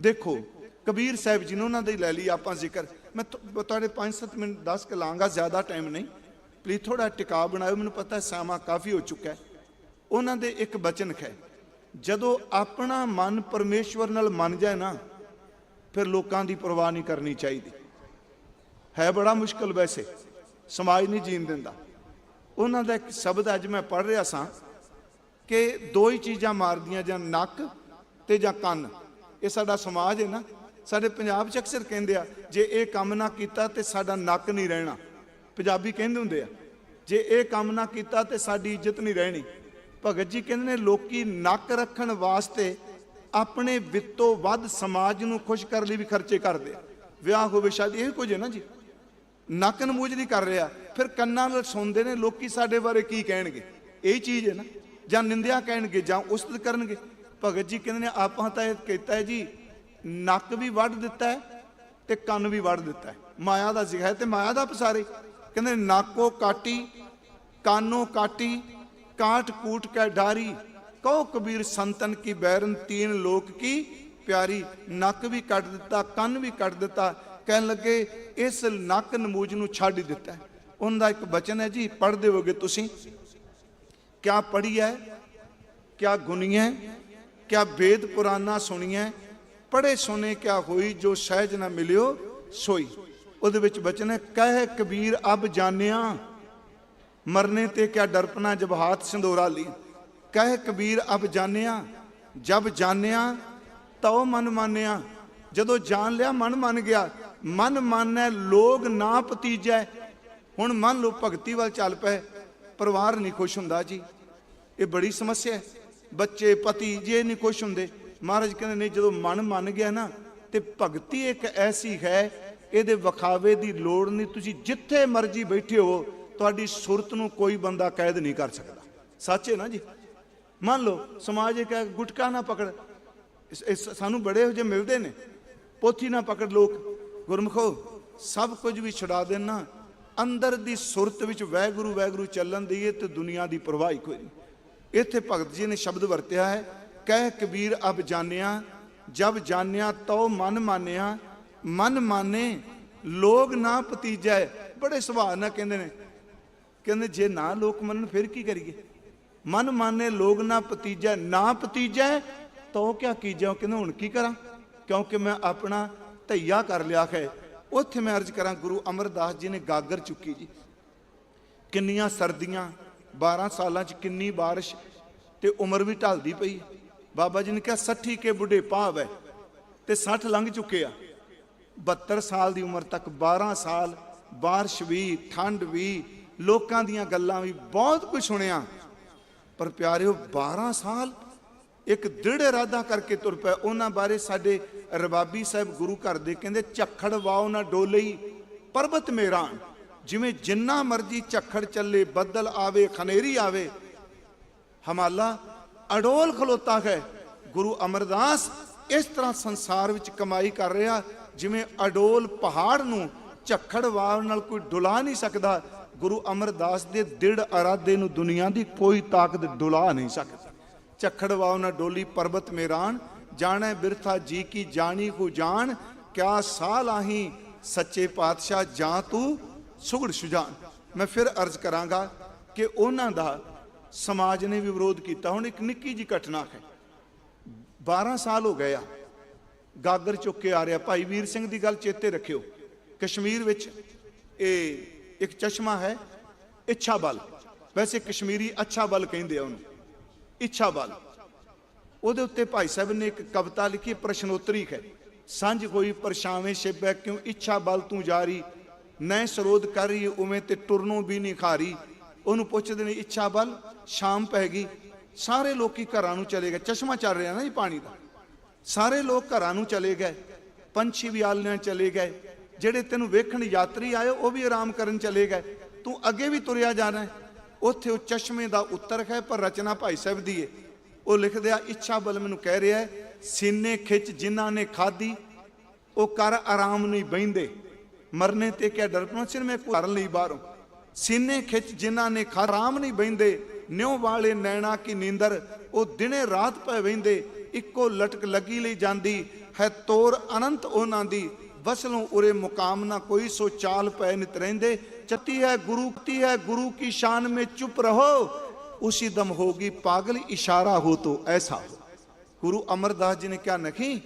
ਦੇਖੋ, ਕਬੀਰ ਸਾਹਿਬ ਜੀ ਨੇ ਉਹਨਾਂ ਦੇ ਲੈ ਲਈ ਆਪਾਂ ਜ਼ਿਕਰ। ਮੈਂ ਤੁਹਾਡੇ 5-7 ਮਿੰਟ 10 ਕੇ ਲਾਂਗਾ, ਜ਼ਿਆਦਾ ਟਾਈਮ ਨਹੀਂ। ਪਲੀਜ਼ ਥੋੜਾ ਟਿਕਾ ਬਣਾਓ ਮੈਨੂੰ ਪਤਾ ਸਮਾਂ ਕਾਫੀ ਹੋ ਚੁੱਕਾ ਹੈ। ਉਹਨਾਂ ਦੇ ਇੱਕ ਬਚਨ ਹੈ। ਜਦੋਂ ਆਪਣਾ ਮਨ ਪਰਮੇਸ਼ਵਰ ਨਾਲ ਮੰਨ ਜਾਏ ਨਾ, ਫਿਰ ਲੋਕਾਂ ਦੀ ਪਰਵਾਹ ਨਹੀਂ ਕਰਨੀ ਚਾਹੀਦੀ। ਹੈ ਬੜਾ ਮੁਸ਼ਕਲ ਵੈਸੇ, ਸਮਾਜ ਨਹੀਂ ਜੀਣ ਦਿੰਦਾ। ਉਹਨਾਂ ਦਾ ਇੱਕ ਸ਼ਬਦ ਅੱਜ ਮੈਂ ਪੜ੍ਹ ਰਿਹਾ ਸਾਂ ਕਿ ਦੋ ਹੀ ਚੀਜ਼ਾਂ ਮਾਰਦੀਆਂ, ਜਾਂ ਨੱਕ ਤੇ ਜਾਂ ਕੰਨ। ਇਹ ਸਾਡਾ ਸਮਾਜ ਹੈ ਨਾ। ਸਾਡੇ ਪੰਜਾਬ 'ਚ ਅਕਸਰ ਕਹਿੰਦੇ ਆ, ਜੇ ਇਹ ਕੰਮ ਨਾ ਕੀਤਾ ਤੇ ਸਾਡਾ ਨੱਕ ਨਹੀਂ ਰਹਿਣਾ। ਪੰਜਾਬੀ ਕਹਿੰਦੇ ਹੁੰਦੇ ਆ, ਜੇ ਇਹ ਕੰਮ ਨਾ ਕੀਤਾ ਤੇ ਸਾਡੀ ਇੱਜ਼ਤ ਨਹੀਂ ਰਹਿਣੀ। ਭਗਤ ਜੀ ਕਹਿੰਦੇ ਨੇ, ਲੋਕੀ ਨੱਕ ਰੱਖਣ ਵਾਸਤੇ ਆਪਣੇ ਵਿੱਤੋਂ ਵੱਧ ਸਮਾਜ ਨੂੰ ਖੁਸ਼ ਕਰਨ ਲਈ ਵੀ ਖਰਚੇ ਕਰਦੇ ਆ। ਵਿਆਹ ਹੋਵੇ, ਸ਼ਾਦੀ, ਇਹ ਕੁਝ ਹੈ ਨਾ ਜੀ। ਨੱਕ ਨਮੂਜ ਨਹੀਂ ਕਰ ਰਿਹਾ। ਫਿਰ ਕੰਨਾਂ ਨਾਲ ਸੁਣਦੇ ਨੇ, ਲੋਕੀ ਸਾਡੇ ਬਾਰੇ ਕੀ ਕਹਿਣਗੇ? ਇਹ ਚੀਜ਼ ਹੈ ਨਾ। ਜਾਂ ਨਿੰਦਿਆ ਕਹਿਣਗੇ, ਜਾਂ ਉਸਤਤ ਕਰਨਗੇ। ਭਗਤ ਜੀ ਕਹਿੰਦੇ ਨੇ, ਆਪਾਂ ਤਾਂ ਇਹ ਕੀਤਾ ਹੈ ਜੀ, ਨੱਕ ਵੀ ਵੱਢ ਦਿੱਤਾ ਹੈ ਤੇ ਕੰਨ ਵੀ ਵੱਢ ਦਿੱਤਾ ਮਾਇਆ ਦਾ ਜ਼ਿਕਰ ਹੈ ਤੇ ਮਾਇਆ ਦਾ ਪਸਾਰੇ। ਕਹਿੰਦੇ ਨਾਕੋ ਕਾਟੀ, ਕਾਨੋ ਕਾਟੀ ਕਾਟ ਕੂਟ ਕੈ ਡਾਰੀ, ਕਹੋ ਕਬੀਰ ਸੰਤਨ ਕੀ ਬੈਰਨ ਤੀਨ ਲੋਕ ਕੀ? ਪਿਆਰੀ, ਨੱਕ ਵੀ ਕੱਟ ਦਿੱਤਾ, ਕੰਨ ਵੀ ਕੱਟ ਦਿੱਤਾ, ਕਹਿਣ ਲੱਗੇ, ਇਸ ਨੱਕ ਨਮੂਜ ਨੂੰ ਛੱਡ ਦਿੱਤਾ ਉਹਦਾ ਇੱਕ ਬਚਨ ਹੈ ਜੀ ਪੜ੍ਹਦੇ ਹੋਗੇ ਤੁਸੀਂ। ਕਿਆ ਪੜ੍ਹੀ ਹੈ? ਕਿਆ ਗੁਨੀਐ ਕਿਆ ਵੇਦ ਪੁਰਾਨਾ ਸੁਣੀਐ ਪੜੇ ਸੁਨੇ ਕਿਆ ਹੋਈ, ਜੋ ਸਹਿਜ ਨਾ ਮਿਲਿਓ, ਸੋਈ। ਉਹਦੇ ਵਿੱਚ ਬਚਨ ਹੈ, ਕਹਿ ਕਬੀਰ, ਅਬ ਜਾਣਿਆ। ਮਰਨੇ ਤੇ ਕਿਆ ਡਰਪਨਾ ਜਬ ਹਾਥ ਸਿੰਦੋਰਾ ਲੀ। ਕਹਿ ਕਬੀਰ, ਅਬ ਜਾਣਿਆ, ਜਬ ਜਾਣਿਆ, ਤਉ ਮਨ ਮਾਨਿਆ। ਜਦੋਂ ਜਾਣ ਲਿਆ, ਮਨ ਮੰਨ ਗਿਆ। ਮਨ ਮੰਨੈ, ਲੋਗ ਨਾ ਪਤੀਜੈ ਹੁਣ ਮੰਨ ਲਓ ਭਗਤੀ ਵੱਲ ਚੱਲ ਪਏ। ਪਰਿਵਾਰ ਨਹੀਂ ਖੁਸ਼ ਹੁੰਦਾ ਜੀ। ਇਹ ਬੜੀ ਸਮੱਸਿਆ ਹੈ। ਬੱਚੇ, ਪਤੀ ਜੇ ਨਹੀਂ ਖੁਸ਼ ਹੁੰਦੇ। ਮਹਾਰਾਜ ਕਹਿੰਦੇ, ਨਹੀਂ, ਜਦੋਂ ਮਨ ਮੰਨ ਗਿਆ ਨਾ, ਤੇ ਭਗਤੀ ਇੱਕ ਐਸੀ ਹੈ, ਇਹਦੇ ਵਿਖਾਵੇ ਦੀ ਲੋੜ ਨਹੀਂ। ਤੁਸੀਂ ਜਿੱਥੇ ਮਰਜ਼ੀ ਬੈਠੇ ਹੋ ਤੁਹਾਡੀ ਸੁਰਤ ਨੂੰ ਕੋਈ ਬੰਦਾ ਕੈਦ ਨਹੀਂ ਕਰ ਸਕਦਾ। ਸੱਚ ਹੈ ਨਾ ਜੀ? ਮੰਨ ਲਓ, ਸਮਾਜ ਇਹ ਕਹੇ ਗੁਟਕਾ ਨਾ ਪਕੜ। ਸਾਨੂੰ ਬੜੇ ਇਹੋ ਜਿਹੇ ਮਿਲਦੇ ਨੇ। ਪੋਥੀ ਨਾ ਪਕੜ ਲੋਕ। ਗੁਰਮਖੋ, ਸਭ ਕੁਝ ਵੀ ਛੁਡਾ ਦੇਣਾ। ਅੰਦਰ ਦੀ ਸੁਰਤ ਵਿੱਚ ਵੈਗੁਰੂ ਵੈਗੁਰੂ ਚੱਲਣ ਦੀਏ ਤੇ ਦੁਨੀਆ ਦੀ ਪਰਵਾਹ ਕੋਈ ਨਹੀਂ। ਇੱਥੇ ਭਗਤ ਜੀ ਨੇ ਸ਼ਬਦ ਵਰਤਿਆ ਹੈ, ਕਹਿ ਕਬੀਰ ਅਬ ਜਾਣਿਆ, ਜਬ ਜਾਣਿਆ ਤਉ ਮਨ ਮਾਨਿਆ। ਮਨ ਮਾਨੇ, ਲੋਗ ਨਾ ਪਤੀਜੈ ਬੜੇ ਸੁਭਾਅ ਨਾਲ ਕਹਿੰਦੇ ਨੇ ਕਹਿੰਦੇ ਜੇ ਨਾ ਲੋਕ ਮੰਨਣ, ਫਿਰ ਕੀ ਕਰੀਏ? ਮਨ ਮਾਨੇ ਲੋਗ ਨਾ ਪਤੀਜੈ ਨਾ ਪਤੀਜੈ ਤੋ ਕਿਆ ਕੀਜੈ? ਕਹਿੰਦੇ ਹੁਣ ਕੀ ਕਰਾਂ? ਕਿਉਂਕਿ ਮੈਂ ਆਪਣਾ ਧਈਆ ਕਰ ਲਿਆ ਹੈ। ਉੱਥੇ ਮੈਂ ਅਰਜ਼ ਕਰਾਂ, ਗੁਰੂ ਅਮਰਦਾਸ ਜੀ ਨੇ ਗਾਗਰ ਚੁੱਕੀ ਜੀ। ਕਿੰਨੀਆਂ ਸਰਦੀਆਂ 12 ਸਾਲਾਂ ਚ ਕਿੰਨੀ ਬਾਰਿਸ਼, ਤੇ ਉਮਰ ਵੀ ਢਲਦੀ ਪਈ ਬਾਬਾ ਜੀ ਨੇ ਕਿਹਾ 60 ਕੇ ਬੁੱਢੇ ਭਾਵ ਹੈ, ਤੇ 60 ਲੰਘ ਚੁੱਕੇ ਆ। 72 ਸਾਲ ਦੀ ਉਮਰ ਤੱਕ 12 ਸਾਲ, ਬਾਰਿਸ਼ ਵੀ, ਠੰਡ ਵੀ ਲੋਕਾਂ ਦੀਆਂ ਗੱਲਾਂ ਵੀ ਬਹੁਤ ਕੁਝ ਸੁਣਿਆ। ਪਰ ਪਿਆਰਿਓ 12 ਸਾਲ, ਇੱਕ ਦ੍ਰਿੜ ਇਰਾਦਾ ਕਰਕੇ ਤੁਰ ਪਿਆ ਉਹਨਾਂ ਬਾਰੇ ਸਾਡੇ ਰਬਾਬੀ ਸਾਹਿਬ ਗੁਰੂ ਘਰ ਦੇ ਕਹਿੰਦੇ, ਝੱਖੜ ਵਾਓ ਨਾ ਡੋਲਈ, ਪਰਬਤ ਮੇਰਾ। ਜਿਵੇਂ ਜਿੰਨਾ ਮਰਜ਼ੀ ਝੱਖੜ ਚੱਲੇ, ਬੱਦਲ ਆਵੇ, ਖਨੇਰੀ ਆਵੇ। ਹਮਾਲਾ ਅਡੋਲ ਖਲੋਤਾ ਹੈ। ਗੁਰੂ ਅਮਰਦਾਸ ਇਸ ਤਰ੍ਹਾਂ ਸੰਸਾਰ ਵਿੱਚ ਕਮਾਈ ਕਰ ਰਿਹਾ, ਜਿਵੇਂ ਅਡੋਲ ਪਹਾੜ ਨੂੰ ਝੱਖੜ ਵਾਵ ਨਾਲ ਕੋਈ ਡੁਲਾ ਨਹੀਂ ਸਕਦਾ। ਗੁਰੂ ਅਮਰਦਾਸ ਦੇ ਦਿੜ ਅਰਾਦੇ ਨੂੰ ਦੁਨੀਆ ਦੀ ਕੋਈ ਤਾਕਤ ਡੁਲਾ ਨਹੀਂ ਸਕਦੀ। ਝੱਖੜ ਵਾਵ ਡੋਲੀ ਪਰਬਤ ਮੇਰਾਨ, ਜਾਣੈ ਬਿਰਥਾ ਜੀ ਕੀ ਜਾਣੀ ਕੋ ਜਾਣ, ਕਿਆ ਸਾਹ ਲਾਹੀ ਸੱਚੇ ਪਾਤਸ਼ਾਹ ਜਾਂ ਤੂੰ ਸੁਗੜ ਸੁਜਾਨ। ਮੈਂ ਫਿਰ ਅਰਜ਼ ਕਰਾਂਗਾ ਕਿ ਉਹਨਾਂ ਦਾ ਸਮਾਜ ਨੇ ਵੀ ਵਿਰੋਧ ਕੀਤਾ। ਹੁਣ ਇੱਕ ਨਿੱਕੀ ਜੀ ਘਟਨਾ ਹੈ। 12 ਸਾਲ ਹੋ ਗਏ ਆ। ਗਾਗਰ ਚੁੱਕ ਕੇ ਆ ਰਿਹਾ। ਭਾਈ ਵੀਰ ਸਿੰਘ ਦੀ ਗੱਲ ਚੇਤੇ ਰੱਖਿਓ। ਕਸ਼ਮੀਰ ਵਿੱਚ ਇਹ ਇੱਕ ਚਸ਼ਮਾ ਹੈ, ਇੱਛਾ ਬਲ। ਵੈਸੇ ਕਸ਼ਮੀਰੀ ਅੱਛਾ ਬਲ ਕਹਿੰਦੇ ਆ ਉਹਨੂੰ, ਇੱਛਾ ਬਲ। ਉਹਦੇ ਉੱਤੇ ਭਾਈ ਸਾਹਿਬ ਨੇ ਇੱਕ ਕਵਿਤਾ ਲਿਖੀ ਪ੍ਰਸ਼ਨੋਤਰੀ ਹੈ। ਸਾਂਝ ਹੋਈ ਪਰਛਾਵੇਂ ਛਿਪੈ, ਕਿਉਂ ਇੱਛਾ ਬਲ ਤੂੰ ਜਾਰੀ? ਨੈ ਸਰੋਧ ਕਰ ਰਹੀ, ਉਵੇਂ ਤੇ ਟੁਰਨੋਂ ਵੀ ਨਹੀਂ ਖਾਰੀ। ਉਹਨੂੰ ਪੁੱਛਦੇ ਨੇ, ਇੱਛਾ ਬਲ, ਸ਼ਾਮ ਪੈ ਗਈ। ਸਾਰੇ ਲੋਕੀ ਘਰਾਂ ਨੂੰ ਚਲੇ ਗਏ। ਚਸ਼ਮਾ ਚੱਲ ਰਿਹਾ ਨਾ ਜੀ ਪਾਣੀ ਦਾ। ਸਾਰੇ ਲੋਕ ਘਰਾਂ ਨੂੰ ਚਲੇ ਗਏ। ਪੰਛੀ ਵੀ ਆਲਿਆਂ ਚਲੇ ਗਏ। ਜਿਹੜੇ ਤੈਨੂੰ ਵੇਖਣ ਯਾਤਰੀ ਆਏ, ਉਹ ਵੀ ਆਰਾਮ ਕਰਨ ਚਲੇ ਗਏ। ਤੂੰ ਅੱਗੇ ਵੀ ਤੁਰਿਆ ਜਾਣਾ ਉੱਥੇ ਉਹ ਚਸ਼ਮੇ ਦਾ ਉੱਤਰ ਹੈ, ਪਰ ਰਚਨਾ ਭਾਈ ਸਾਹਿਬ ਦੀ ਹੈ ਉਹ ਲਿਖਦੇ ਆ, ਇੱਛਾ ਬਲ ਮੈਨੂੰ ਕਹਿ ਰਿਹਾ ਸੀਨੇ ਖਿੱਚ ਜਿਨ੍ਹਾਂ ਨੇ ਖਾਦੀ ਉਹ ਕਰ ਆਰਾਮ ਨਹੀਂ ਬੈਂਦੇ ਮਰਨੇ ਤੇ ਕਿਆ ਡਰਪਣਾ ਸਿਰ ਮੈਂ ਘਰ ਲਈ ਬਾਹਰੋਂ। ਸੀਨੇ ਖਿੱਚ ਜਿਨ੍ਹਾਂ ਨੇ ਖਾ, ਆਰਾਮ ਨਹੀਂ ਬੈਂਦੇ ਨਿਉ ਵਾਲੇ ਨੈਣਾ ਕੀ ਨੀਂਦਰ, ਉਹ ਦਿਨੇ ਰਾਤ ਪੈ ਵਹਿੰਦੇ। ਇੱਕੋ ਲਟਕ ਲੱਗੀ ਲਈ ਜਾਂਦੀ, ਹੈ ਤੋਰ ਅਨੰਤ ਉਹਨਾਂ ਦੀ। ਵਸਲੋਂ ਉਰੇ ਮੁਕਾਮ ਨਾ ਕੋਈ, ਸੋ ਚਾਲ ਪੈ ਨਿਤ ਰਹਿੰਦੇ। ਚਤੀ ਹੈ ਗੁਰੂ ਕੀ ਹੈ ਗੁਰੂ ਕੀ ਸ਼ਾਨ ਮੇ ਚੁਪ ਰਹੋ। ਉਸੀ ਦਮ ਹੋਗੀ ਪਾਗਲ ਇਸ਼ਾਰਾ ਹੋ ਤੋ ਐਸਾ ਗੁਰੂ ਅਮਰਦਾਸ ਜੀ ਨੇ ਕਿਹਾ ਨਹੀਂ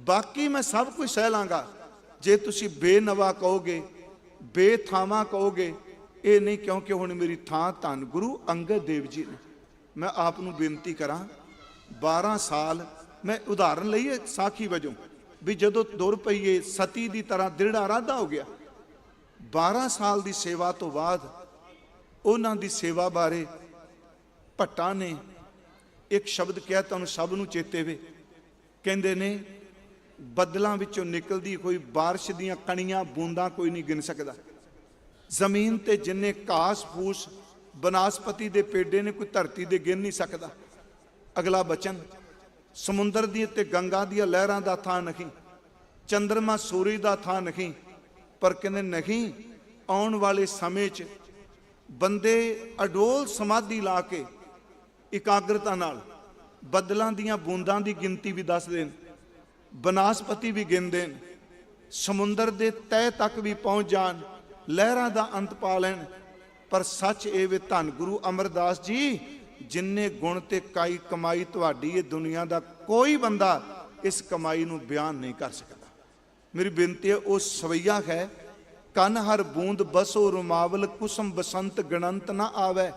ਬਾਕੀ ਮੈਂ ਸਭ ਕੁਝ ਸਹਿ ਲਾਂਗਾ। ਜੇ ਤੁਸੀਂ ਬੇਨਵਾ ਕਹੋਗੇ, ਬੇਥਾਵਾ ਕਹੋਗੇ, ਇਹ ਨਹੀਂ ਕਿਉਂਕਿ ਹੁਣ ਮੇਰੀ ਥਾਂ ਧੰਨ ਗੁਰੂ ਅੰਗਦ ਦੇਵ ਜੀ ਨੇ। ਮੈਂ ਆਪ ਨੂੰ ਬੇਨਤੀ ਕਰਾਂ 12 ਸਾਲ ਮੈਂ ਉਦਾਹਰਨ ਲਈ ਸਾਖੀ ਵਜੋਂ। ਵੀ ਜਦੋਂ ਦੁਰ ਪਈਏ, ਸਤੀ ਦੀ ਤਰ੍ਹਾਂ ਦ੍ਰਿੜਾ ਰਾਧਾ ਹੋ ਗਿਆ। 12 ਸਾਲ ਦੀ ਸੇਵਾ ਤੋਂ ਬਾਅਦ ਉਹਨਾਂ ਦੀ ਸੇਵਾ ਬਾਰੇ ਭੱਟਾ ਨੇ ਇੱਕ ਸ਼ਬਦ ਕਿਹਾ, ਤੁਹਾਨੂੰ ਸਭ ਨੂੰ ਚੇਤੇ ਵੇ। ਕਹਿੰਦੇ ਨੇ, ਬੱਦਲਾਂ ਵਿੱਚੋਂ ਨਿਕਲਦੀ ਕੋਈ ਬਾਰਿਸ਼ ਦੀਆਂ ਕਣੀਆਂ, ਬੂੰਦਾਂ ਕੋਈ ਨਹੀਂ ਗਿਣ ਸਕਦਾ। ਜ਼ਮੀਨ ਤੇ ਜਿੰਨੇ ਘਾਸ ਫੂਸ ਬਨਾਸਪਤੀ ਦੇ ਪੇਡੇ ਨੇ, ਕੋਈ ਧਰਤੀ ਦੇ ਗਿਣ ਨਹੀਂ ਸਕਦਾ। ਅਗਲਾ ਬਚਨ ਸਮੁੰਦਰ ਦੀ ਤੇ ਗੰਗਾ ਦੀਆਂ ਲਹਿਰਾਂ ਦਾ ਥਾਂ ਨਹੀਂ, ਚੰਦਰਮਾ ਸੂਰਜ ਦਾ ਥਾਂ ਨਹੀਂ, ਪਰ ਕਹਿੰਦੇ ਨਹੀਂ, ਆਉਣ ਵਾਲੇ ਸਮੇਂ 'ਚ ਬੰਦੇ ਅਡੋਲ ਸਮਾਧੀ ਲਾ ਕੇ ਇਕਾਗਰਤਾ ਨਾਲ ਬੱਦਲਾਂ ਦੀਆਂ ਬੂੰਦਾਂ ਦੀ ਗਿਣਤੀ ਵੀ ਦੱਸਦੇ ਨੇ ਬਨਾਸਪਤੀ ਵੀ ਗਿਣਦੇ ਨੇ ਸਮੁੰਦਰ ਦੇ ਤਹਿ ਤੱਕ ਵੀ ਪਹੁੰਚ ਜਾਣ, ਲਹਿਰਾਂ ਦਾ ਅੰਤ ਪਾ ਲੈਣ, ਪਰ ਸੱਚ ਇਹ ਵੀ ਧੰਨ ਗੁਰੂ ਅਮਰਦਾਸ ਜੀ ਜਿੰਨੇ ਗੁਣ ਤੇ ਕਾਈ ਕਮਾਈ ਤੁਹਾਡੀ ਇਹ ਦੁਨੀਆ ਦਾ ਕੋਈ ਬੰਦਾ ਇਸ ਕਮਾਈ ਨੂੰ ਬਿਆਨ ਨਹੀਂ ਕਰ ਸਕਦਾ। ਮੇਰੀ ਬੇਨਤੀ ਹੈ, ਉਹ ਸਵਈਆ ਹੈ। ਕਨ ਹਰ ਬੂੰਦ ਬਸੋ ਰੁਮਾਵਲ, ਕੁਸਮ ਬਸੰਤ ਗਣੰਤ ਨਾ ਆਵੈ।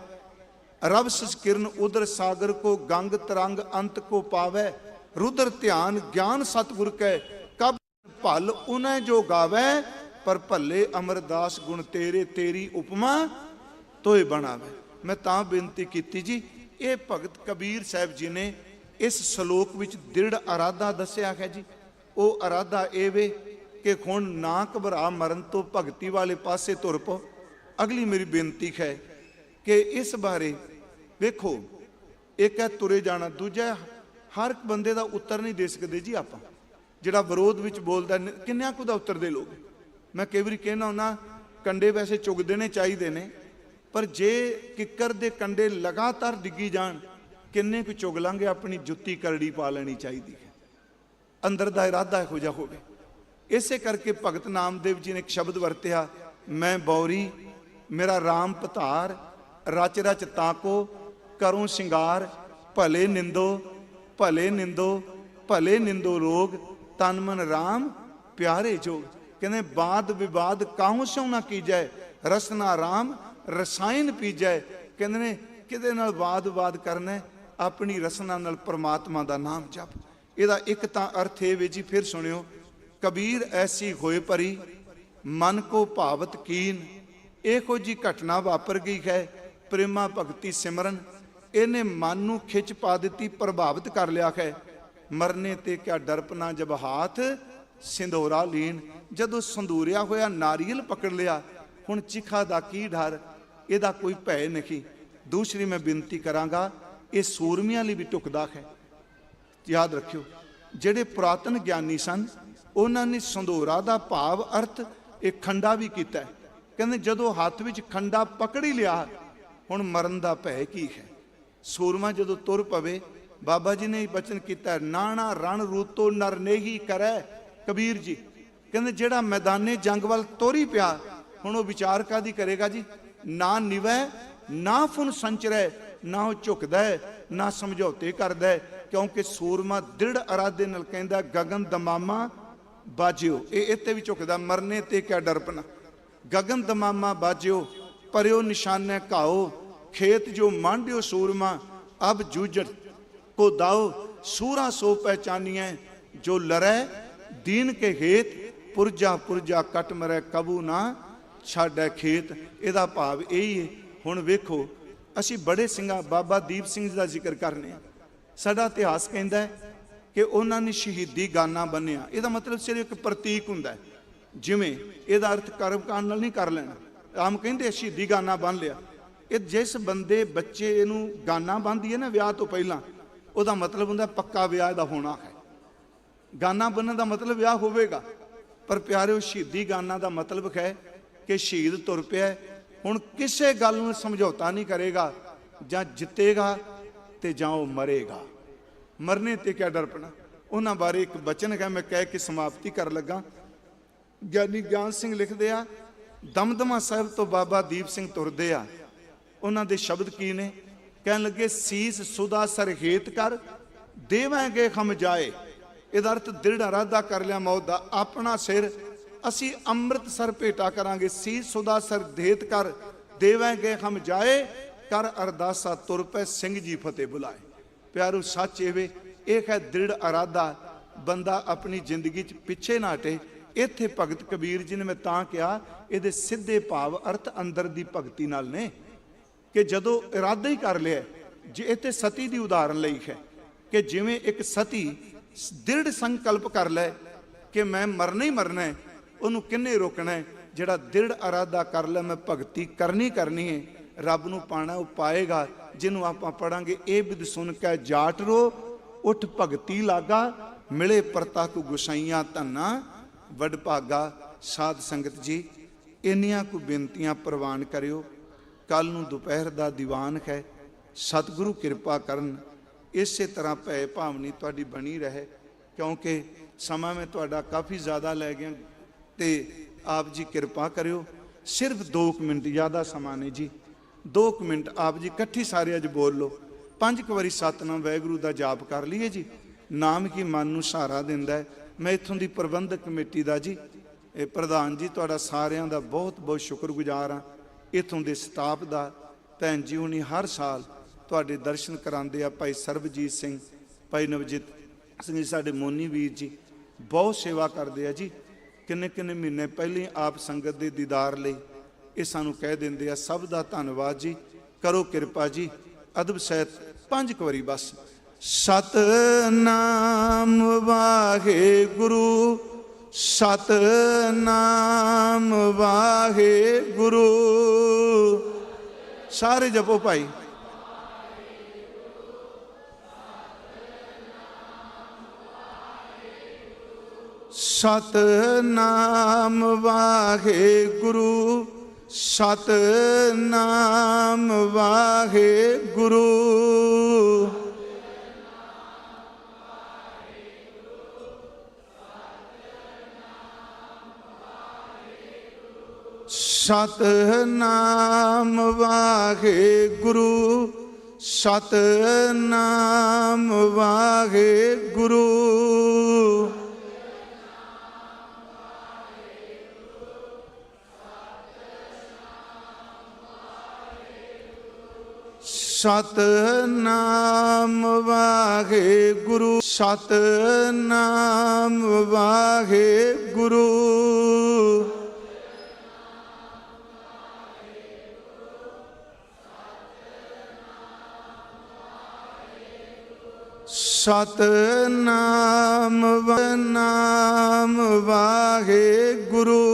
ਰਬ ਸਸਕਿਰਨ ਉਦਰ ਸਾਗਰ ਕੋ ਗੰਗ ਤਰੰਗ ਅੰਤ ਕੋ ਪਾਵੈ। ਰੁਦਰ ਧਿਆਨ ਗਿਆਨ ਸਤਿਗੁਰ ਕੈ, ਕਬ ਭਲ ਉਨੈ ਜੋ ਗਾਵੈ। ਪਰ ਭੱਲੇ ਅਮਰਦਾਸ ਗੁਣ ਤੇਰੇ ਤੇਰੀ ਉਪਮਾ ਤੋਏ ਬਣਾਵੇ। ਮੈਂ ਤਾਂ ਬੇਨਤੀ ਕੀਤੀ ਜੀ, ਇਹ ਭਗਤ ਕਬੀਰ ਸਾਹਿਬ ਜੀ ਨੇ ਇਸ ਸ਼ਲੋਕ ਵਿੱਚ ਦ੍ਰਿੜ ਅਰਾਧਾ ਦੱਸਿਆ ਹੈ ਜੀ। ਉਹ ਅਰਾਦਾ ਇਹ ਵੇ ਕਿ ਹੁਣ ਨਾ ਘਬਰਾ ਮਰਨ ਤੋਂ ਭਗਤੀ ਵਾਲੇ ਪਾਸੇ ਤੁਰ ਪੋ। ਅਗਲੀ ਮੇਰੀ ਬੇਨਤੀ ਹੈ ਕਿ ਇਸ ਬਾਰੇ ਵੇਖੋ, ਇੱਕ ਹੈ ਤੁਰੇ ਜਾਣਾ, ਦੂਜਾ ਹਰ ਇੱਕ ਬੰਦੇ ਦਾ ਉੱਤਰ ਨਹੀਂ ਦੇ ਸਕਦੇ ਜੀ ਆਪਾਂ। ਜਿਹੜਾ ਵਿਰੋਧ ਵਿੱਚ ਬੋਲਦਾ, ਕਿੰਨਿਆਂ ਕੁ ਦਾ ਉੱਤਰ ਦੇ ਲੋਗੇ? ਮੈਂ ਕਈ ਵਾਰੀ ਕਹਿਣਾ ਹੁੰਦਾ ਕੰਡੇ ਵੈਸੇ ਚੁਗ ਦੇਣੇ ਚਾਹੀਦੇ ਨੇ। ਪਰ ਜੇ ਕਿੱਕਰ ਦੇ ਕੰਡੇ ਲਗਾਤਾਰ ਡਿੱਗੀ ਜਾਣ, ਕਿੰਨੇ ਕੁ ਚੁਗ ਲਾਂਗੇ, ਆਪਣੀ ਜੁੱਤੀ ਕਰੜੀ ਪਾ ਲੈਣੀ ਚਾਹੀਦੀ ਹੈ। ਅੰਦਰ ਦਾ ਇਰਾਦਾ ਇਹੋ ਜਿਹਾ ਹੋਵੇ। ਇਸੇ ਕਰਕੇ ਭਗਤ ਨਾਮਦੇਵ ਜੀ ਨੇ ਇੱਕ ਸ਼ਬਦ ਵਰਤਿਆ, ਮੈਂ ਬੌਰੀ, ਮੇਰਾ RAM ਪਤਾਰ, ਰਚ ਰਚ ਤਾਕੋ ਕਰੂੰ ਸ਼ਿੰਗਾਰ, ਭਲੇ ਨਿੰਦੋ ਭਲੇ ਨਿੰਦੋ ਭਲੇ ਨਿੰਦੋ ਰੋਗ, ਤਨ ਮਨ RAM ਪਿਆਰੇ ਜੋਗ। ਕਹਿੰਦੇ, ਬਾਦ ਵਿਵਾਦ ਕਾਹੂ ਸਿਉ ਨਾ ਕੀਜੈ? ਰਸਨਾ RAM ਰਸਾਇਣ ਪੀਜੈ ਕਹਿੰਦੇ ਨੇ, ਕਿਹਦੇ ਨਾਲ ਵਾਦ-ਵਾਦ ਕਰਨਾ ਆਪਣੀ ਰਸਨਾ ਨਾਲ ਪ੍ਰਮਾਤਮਾ ਦਾ ਨਾਮ ਜਪ। ਇਹਦਾ ਇੱਕ ਤਾਂ ਅਰਥ ਇਹ ਵੇ ਜੀ, ਫਿਰ ਸੁਣਿਓ, ਕਬੀਰ ਐਸੀ ਹੋਏ ਪਰੀ, ਮਨ ਕੋ ਭਾਵਤ ਕੀਨ। ਇਹੋ ਜੀ ਘਟਨਾ ਵਾਪਰ ਗਈ ਹੈ, ਪ੍ਰੇਮਾ ਭਗਤੀ ਸਿਮਰਨ। ਇਹਨੇ ਮਨ ਨੂੰ ਖਿੱਚ ਪਾ ਦਿੱਤੀ, ਪ੍ਰਭਾਵਿਤ ਕਰ ਲਿਆ ਹੈ। ਮਰਨੇ ਤੇ ਕਿਆ ਡਰਪਨਾ ਜਬ ਹਾਥ, ਸਿੰਧੋਰਾ ਲੀਨ। ਜਦੋਂ ਸੰਧੂਰਿਆ ਹੋਇਆ, ਨਾਰੀਅਲ ਪਕੜ ਲਿਆ, ਹੁਣ ਚਿਖਾ ਦਾ ਕੀ ਡਰ? ਇਹਦਾ ਕੋਈ ਭੈ ਨਹੀਂ। ਦੂਸਰੀ ਮੈਂ ਬੇਨਤੀ ਕਰਾਂਗਾ ਇਹ ਸੂਰਮਿਆਂ ਲਈ ਵੀ ਟੁਕਦਾ ਹੈ। ਯਾਦ ਰੱਖਿਓ ਜਿਹੜੇ ਪੁਰਾਤਨ ਗਿਆਨੀ ਸਨ ਉਹਨਾਂ ਨੇ ਸੰਧੋਰਾ ਦਾ ਭਾਵ ਅਰਥ ਇਹ ਖੰਡਾ ਵੀ ਕੀਤਾ ਕਹਿੰਦੇ ਜਦੋਂ ਹੱਥ ਵਿੱਚ ਖੰਡਾ ਪਕੜ ਹੀ ਲਿਆ ਹੁਣ ਮਰਨ ਦਾ ਭੈ ਕੀ ਹੈ? ਸੂਰਮਾ ਜਦੋਂ ਤੁਰ ਪਵੇ ਬਾਬਾ ਜੀ ਨੇ ਬਚਨ ਕੀਤਾ ਹੈ, ਨਾਣਾ ਰਣ ਰੂਤੋ ਨਰਨੇਹੀ ਕਰੈ। ਕਬੀਰ ਜੀ ਕਹਿੰਦੇ ਜਿਹੜਾ ਮੈਦਾਨੇ ਜੰਗ ਵੱਲ ਤੋਰੀ ਪਿਆ ਹੁਣ ਉਹ ਵਿਚਾਰ ਕਾਦੀ ਕਰੇਗਾ ਜੀ? ਨਾ ਨਿਵੈ, ਨਾ ਫੁਨ ਸੰਚਰੈ, ਨਾ ਉਹ ਝੁਕਦਾ, ਨਾ ਸਮਝੌਤੇ ਕਰਦਾ, ਕਿਉਂਕਿ ਸੂਰਮਾ ਦ੍ਰਿੜ ਇਰਾਦੇ ਨਾਲ ਕਹਿੰਦਾ, ਗਗਨ ਦਮਾਮਾ ਬਾਜਿਓ। ਇਹ ਇੱਥੇ ਵੀ ਝੁਕਦਾ, ਮਰਨੇ ਤੇ ਕਿਆ ਡਰਪਨਾ ਗਗਨ ਦਮਾਮਾ ਬਾਜਿਓ, ਪਰਿਓ ਨਿਸ਼ਾਨੇ ਘਾਓ, ਖੇਤ ਜੋ ਮਾਂਡਿਓ ਸੂਰਮਾ, ਅਬ ਜੂਝਟ ਕੋ ਦਾਓ, ਸੂਰਾ ਸੋ ਪਹਿਚਾਨੀਐ, ਜੋ ਲਰੈ, ਦੀਨ ਕੇ ਹੇਤ ਪੁਰਜਾ ਪੁਰਜਾ ਕਟ ਮਰੈ, ਕਬੂ ਨਾ ਸਾਡਾ ਖੇਤ, ਇਹਦਾ ਭਾਵ ਇਹੀ ਹੈ। ਹੁਣ ਵੇਖੋ, ਅਸੀਂ ਬੜੇ ਸਿੰਘਾਂ, ਬਾਬਾ ਦੀਪ ਸਿੰਘ ਜੀ ਦਾ ਜ਼ਿਕਰ ਕਰਨੇ ਆ ਸਾਡਾ ਇਤਿਹਾਸ ਕਹਿੰਦਾ ਹੈ ਕਿ ਉਹਨਾਂ ਨੇ ਸ਼ਹੀਦੀ ਗਾਨਾ ਬੰਨਿਆ। ਇਹਦਾ ਮਤਲਬ ਸਿਰਫ ਇੱਕ ਪ੍ਰਤੀਕ ਹੁੰਦਾ ਹੈ। ਜਿਵੇਂ ਇਹਦਾ ਅਰਥ ਕਰਮ ਕਾਂਡ ਨਾਲ ਨਹੀਂ ਕਰ ਲੈਣਾ। ਆਮ ਕਹਿੰਦੇ ਸ਼ਹੀਦੀ ਗਾਨਾ ਬੰਨ ਲਿਆ। ਇਹ ਜਿਸ ਬੰਦੇ, ਬੱਚੇ ਨੂੰ ਗਾਨਾ ਬੰਨਦੀ ਹੈ ਨਾ ਵਿਆਹ ਤੋਂ ਪਹਿਲਾਂ, ਉਹਦਾ ਮਤਲਬ ਹੁੰਦਾ ਪੱਕਾ ਵਿਆਹ ਦਾ ਹੋਣਾ ਹੈ। ਗਾਨਾ ਬੰਨਣ ਦਾ ਮਤਲਬ ਵਿਆਹ ਹੋਵੇਗਾ। ਪਰ ਪਿਆਰਿਓ, ਸ਼ਹੀਦੀ ਗਾਨਾ ਦਾ ਮਤਲਬ ਹੈ ਕਿ ਸ਼ਹੀਦ ਤੁਰ ਪਿਆ ਹੁਣ ਕਿਸੇ ਗੱਲ ਨੂੰ ਸਮਝੌਤਾ ਨਹੀਂ ਕਰੇਗਾ, ਜਾਂ ਜਿੱਤੇਗਾ ਤੇ ਜਾਂ ਉਹ ਮਰੇਗਾ। ਮਰਨੇ ਤੇ ਕਿਆ ਡਰਪਣਾ ਉਹਨਾਂ ਬਾਰੇ ਇੱਕ ਬਚਨ ਹੈ ਮੈਂ ਕਹਿ ਕੇ ਸਮਾਪਤੀ ਕਰ ਲੱਗਾ। ਗਿਆਨੀ ਗਿਆਨ ਸਿੰਘ ਲਿਖਦੇ ਆ, ਦਮਦਮਾ ਸਾਹਿਬ ਤੋਂ ਬਾਬਾ ਦੀਪ ਸਿੰਘ ਤੁਰਦੇ ਆ। ਉਹਨਾਂ ਦੇ ਸ਼ਬਦ ਕੀ ਨੇ? ਕਹਿਣ ਲੱਗੇ, ਸੀਸ ਸੁਦਾ ਸਰਹੇਤ ਕਰ, ਦੇਵਾਂਗੇ ਖਮ ਜਾਏ। ਇਹਦਾ ਅਰਥ ਦ੍ਰਿੜ ਇਰਾਦਾ ਕਰ ਲਿਆ, ਮੌਤ ਦਾ ਆਪਣਾ ਸਿਰ। ਅਸੀਂ ਅੰਮ੍ਰਿਤ ਸਰ ਭੇਟਾ ਕਰਾਂਗੇ, ਸੀਸ ਸੁਦਾ ਸਰ ਦੇਤ ਕਰ ਦੇਵਾਂਗੇ ਹਮ ਜਾਏ, ਕਰ ਅਰਦਾਸਾ ਤੁਰ ਪੈ ਸਿੰਘ ਜੀ ਫਤਿਹ ਬੁਲਾਏ। ਪਿਆਰੋ, ਸੱਚ ਇਹ ਇਹ ਹੈ ਦ੍ਰਿੜ ਅਰਾਦਾ ਬੰਦਾ ਆਪਣੀ ਜ਼ਿੰਦਗੀ 'ਚ ਪਿੱਛੇ ਨਾ ਹਟੇ। ਇੱਥੇ ਭਗਤ ਕਬੀਰ ਜੀ ਨੇ ਮੈਂ ਤਾਂ ਕਿਹਾ, ਇਹਦੇ ਸਿੱਧੇ ਭਾਵ ਅਰਥ ਅੰਦਰ ਦੀ ਭਗਤੀ ਨਾਲ ਨੇ, ਕਿ ਜਦੋਂ ਇਰਾਦਾ ਹੀ ਕਰ ਲਿਆ, ਜੇ ਇੱਥੇ ਸਤੀ ਦੀ ਉਦਾਹਰਨ ਲਈ ਹੈ, ਕਿ ਜਿਵੇਂ ਇੱਕ ਸਤੀ ਦ੍ਰਿੜ ਸੰਕਲਪ ਕਰ ਲੈ, ਕਿ ਮੈਂ ਮਰਨਾ ਹੀ ਮਰਨਾ ਹੈ ਉਹਨੂੰ ਕਿੰਨੇ ਰੋਕਣਾ ਹੈ? ਜਿਹੜਾ ਦ੍ਰਿੜ ਅਰਾਦਾ ਕਰ ਲੈ, ਮੈਂ ਭਗਤੀ ਕਰਨੀ ਕਰਨੀ ਹੈ। ਰੱਬ ਨੂੰ ਪਾਣਾ ਉਹ ਪਾਏਗਾ। ਜਿਹਨੂੰ ਆਪਾਂ ਪੜਾਂਗੇ, ਇਹ ਬਿਦ ਸੁਣ ਕੇ ਜਾਟ ਰੋ, ਉਠ ਭਗਤੀ ਲਾਗਾ, ਮਿਲੇ ਪ੍ਰਤਾਪ ਗੁਸਾਈਆਂ ਧੰਨਾ, ਵਡ ਭਾਗਾ। ਸਾਧ ਸੰਗਤ ਜੀ, ਇੰਨੀਆਂ ਕੁ ਬੇਨਤੀਆਂ ਪ੍ਰਵਾਨ ਕਰਿਓ। ਕੱਲ ਨੂੰ ਦੁਪਹਿਰ ਦਾ ਦੀਵਾਨ ਹੈ। ਸਤਿਗੁਰੂ ਕਿਰਪਾ ਕਰਨ। ਇਸੇ ਤਰ੍ਹਾਂ ਭੈ ਭਾਵਨੀ ਤੁਹਾਡੀ ਬਣੀ ਰਹੇ। ਕਿਉਂਕਿ ਸਮਾਂ ਮੈਂ ਤੁਹਾਡਾ ਕਾਫੀ ਜ਼ਿਆਦਾ ਲੈ ਗਿਆ। ਤੇ ਆਪ ਜੀ ਕਿਰਪਾ ਕਰਿਓ। ਸਿਰਫ 2 ਮਿੰਟ, ਜ਼ਿਆਦਾ ਸਮਾਂ ਨਹੀਂ ਜੀ। 2 ਮਿੰਟ, ਆਪ ਜੀ ਇਕੱਠੀ ਸਾਰੇ ਅੱਜ ਬੋਲ ਲਓ। ਪੰਜ ਕੁ ਵਾਰੀ ਸਤਨਾਮ ਵਾਹਿਗੁਰੂ ਦਾ ਜਾਪ ਕਰ ਲਈਏ ਜੀ। ਨਾਮ ਕੀ ਮਨ ਨੂੰ ਸਹਾਰਾ ਦਿੰਦਾ ਹੈ। ਮੈਂ ਇੱਥੋਂ ਦੀ ਪ੍ਰਬੰਧਕ ਕਮੇਟੀ ਦਾ ਜੀ। ਇਹ ਪ੍ਰਧਾਨ ਜੀ, ਤੁਹਾਡਾ ਸਾਰਿਆਂ ਦਾ ਬਹੁਤ ਬਹੁਤ ਸ਼ੁਕਰਗੁਜ਼ਾਰ ਹਾਂ। ਇਥੋਂ ਦੇ ਸਟਾਫ ਦਾ। ਭੈਣ ਜੀ ਹੁਣੀ ਹਰ ਸਾਲ ਤੁਹਾਡੇ ਦਰਸ਼ਨ ਕਰਾਉਂਦੇ ਆ ਭਾਈ ਸਰਬਜੀਤ ਸਿੰਘ, ਭਾਈ ਨਵਜੀਤ ਸਿੰਘ ਸਾਡੇ ਮੋਨੀ ਵੀਰ ਜੀ। ਬਹੁਤ ਸੇਵਾ ਕਰਦੇ ਆ ਜੀ। ਕਿੰਨੇ ਕਿੰਨੇ ਮਹੀਨੇ ਪਹਿਲੇ ਆਪ ਸੰਗਤ ਦੇ ਦੀਦਾਰ ਲਈ ਇਹ ਸਾਨੂੰ ਕਹਿ ਦਿੰਦੇ ਆ, ਸਭ ਦਾ ਧੰਨਵਾਦ ਜੀ, ਕਰੋ ਕਿਰਪਾ ਜੀ। ਅਦਬ ਸਹਿਤ ਪੰਜ ਕੁ ਵਾਰੀ ਬਸ, ਸਤਨਾਮ ਵਾਹਿਗੁਰੂ ਸਤਨਾਮ ਵਾਹਿਗੁਰੂ। ਸਾਰੇ ਜਪੋ ਭਾਈ। ਸਤਨਾਮ ਵਾਹਿਗੁਰੂ ਸਤਨਾਮ ਵਾਹਿਗੁਰੂ। ਸਤਨਾਮ ਵਾਹਿਗੁਰੂ ਸਤਨਾਮ ਵਾਹਿਗੁਰੂ। ਸਤਨਾਮ ਵਾਹਿਗੁਰੂ ਸਤਨਾਮ ਵਾਹਿਗੁਰੂ। ਸਤਨਾਮ ਵਨਾਮ ਵਾਹਿਗੁਰੂ।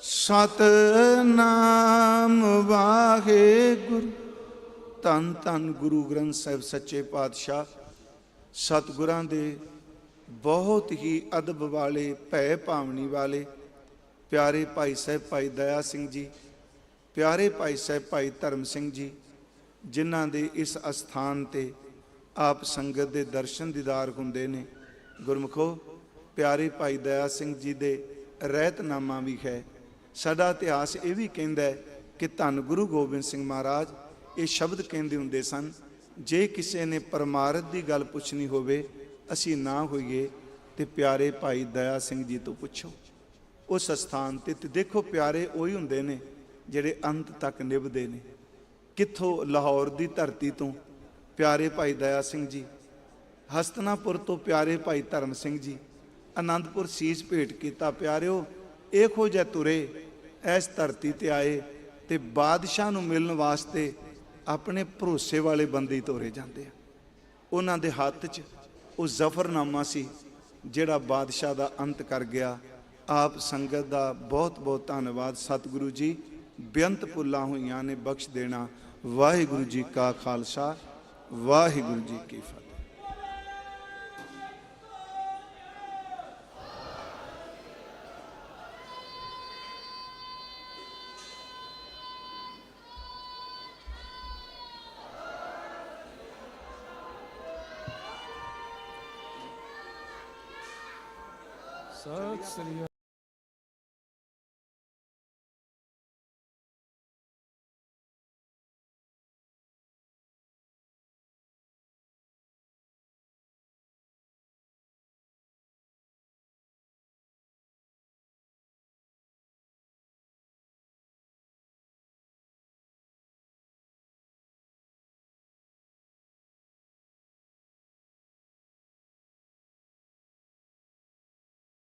ਸਤਨਾਮ ਵਾਹਿਗੁਰੂ। ਤਨ ਤਨ ਗੁਰੂ ਗ੍ਰੰਥ ਸਾਹਿਬ ਸੱਚੇ ਪਾਤਸ਼ਾਹ, ਸਤਿਗੁਰਾਂ ਦੇ ਬਹੁਤ ਹੀ ਅਦਬ ਵਾਲੇ, ਭੈ ਭਾਵਨੀ ਵਾਲੇ, ਪਿਆਰੇ ਭਾਈ ਸਾਹਿਬ ਭਾਈ ਦਇਆ ਸਿੰਘ ਜੀ, ਪਿਆਰੇ ਭਾਈ ਸਾਹਿਬ ਭਾਈ ਧਰਮ ਸਿੰਘ ਜੀ, ਜਿਨ੍ਹਾਂ ਦੇ ਇਸ ਅਸਥਾਨ ਤੇ ਆਪ ਸੰਗਤ ਦੇ ਦਰਸ਼ਨ ਦੀਦਾਰ ਹੁੰਦੇ ਨੇ। ਗੁਰਮਖੋ, ਪਿਆਰੇ ਭਾਈ ਦਇਆ ਸਿੰਘ ਜੀ ਦੇ ਰਹਿਤਨਾਮਾ ਵੀ ਹੈ। ਸਾਡਾ ਇਤਿਹਾਸ ਇਹ ਵੀ ਕਹਿੰਦਾ ਹੈ ਕਿ ਧੰਨ ਗੁਰੂ ਗੋਬਿੰਦ ਸਿੰਘ ਮਹਾਰਾਜ, ਇਹ ਸ਼ਬਦ ਕਹਿੰਦੇ ਹੁੰਦੇ ਸਨ, ਜੇ ਕਿਸੇ ਨੇ ਪਰਮਾਰਥ ਦੀ ਗੱਲ ਪੁੱਛਣੀ ਹੋਵੇ, ਅਸੀਂ ਨਾ ਹੋਈਏ ਤੇ ਪਿਆਰੇ ਭਾਈ ਦਇਆ ਸਿੰਘ ਜੀ ਤੋਂ ਪੁੱਛੋ। ਉਸ ਸਥਾਨ ਤੇ ਤੇ ਦੇਖੋ ਪਿਆਰੇ ਉਹੀ ਹੁੰਦੇ ਨੇ ਜਿਹੜੇ ਅੰਤ ਤੱਕ ਨਿਭਦੇ ਨੇ। ਕਿੱਥੋਂ ਲਾਹੌਰ ਦੀ ਧਰਤੀ ਤੋਂ ਪਿਆਰੇ ਭਾਈ ਦਇਆ ਸਿੰਘ ਜੀ, ਹਸਤਨਾਪੁਰ ਤੋਂ ਪਿਆਰੇ ਭਾਈ ਧਰਮ ਸਿੰਘ ਜੀ ਆਨੰਦਪੁਰ ਸੀਸ ਭੇਟ ਕੀਤਾ ਪਿਆਰਿਓ, ਇਹੋ ਜਿਹਾ ਤੁਰੇ ਇਸ ਧਰਤੀ ਤੇ ਆਏ ਤੇ ਬਾਦਸ਼ਾਹ ਨੂੰ ਮਿਲਣ ਵਾਸਤੇ ਆਪਣੇ ਭਰੋਸੇ ਵਾਲੇ ਬੰਦੇ ਤੋਰੇ ਜਾਂਦੇ ਆ। ਉਹਨਾਂ ਦੇ ਹੱਥ 'ਚ ਉਹ ਜ਼ਫਰਨਾਮਾ ਸੀ, ਜਿਹੜਾ ਬਾਦਸ਼ਾਹ ਦਾ ਅੰਤ ਕਰ ਗਿਆ। ਆਪ ਸੰਗਤ ਦਾ ਬਹੁਤ ਬਹੁਤ ਧੰਨਵਾਦ। ਸਤਿਗੁਰੂ ਜੀ, ਬੇਅੰਤ ਭੁੱਲਾਂ ਹੋਈਆਂ ਨੇ, ਬਖਸ਼ ਦੇਣਾ। ਵਾਹਿਗੁਰੂ ਜੀ ਕਾ ਖਾਲਸਾ, ਵਾਹਿਗੁਰੂ ਜੀ ਕੀ ਫਤਿਹ। ਸਤਿ ਸ੍ਰੀ